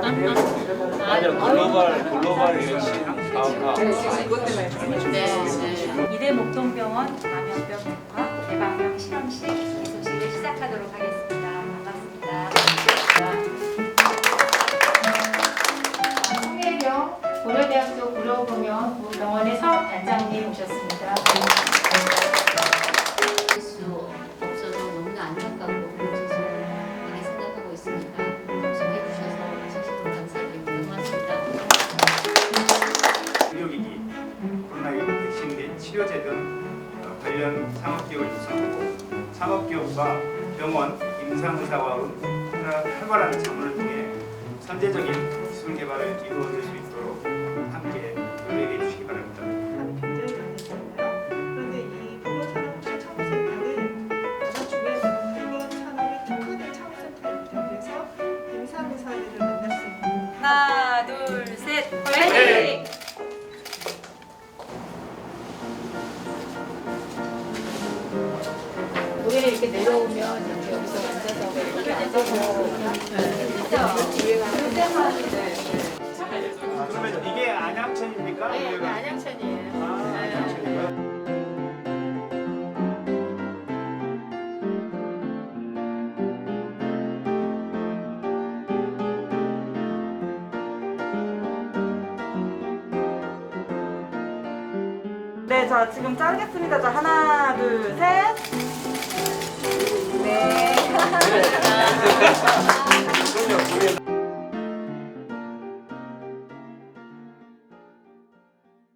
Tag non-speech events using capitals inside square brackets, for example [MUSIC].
맞아 글로벌 글로벌 유치 사업가 이대 목동병원 감염병 특화 예방병 실험실 이 소식을 시작하도록 하겠습니다. 반갑습니다. 송혜경 고려대학교 구로병원 병원의 사업단장님 오셨습니다. 치료제 등 어, 관련 산업기업을 구성하고 산업기업과 병원, 임상의사와 활발한 자문을 통해 선제적인 기술 개발을 이루어질 수 있도록 함께 노력해 주시기 바랍니다. 수 있는 하나, 둘, 셋, 화이팅! 이렇게 내려오면 이렇게 여기서 앉아서 이렇게 앉아서 기회가 아, 그러면 이게 안양천입니까? 네, 안양천이에요. 아, 안양천이요. 네, 자 지금 짜겠습니다. 자 하나, 둘, 셋. Gracias. [LAUGHS]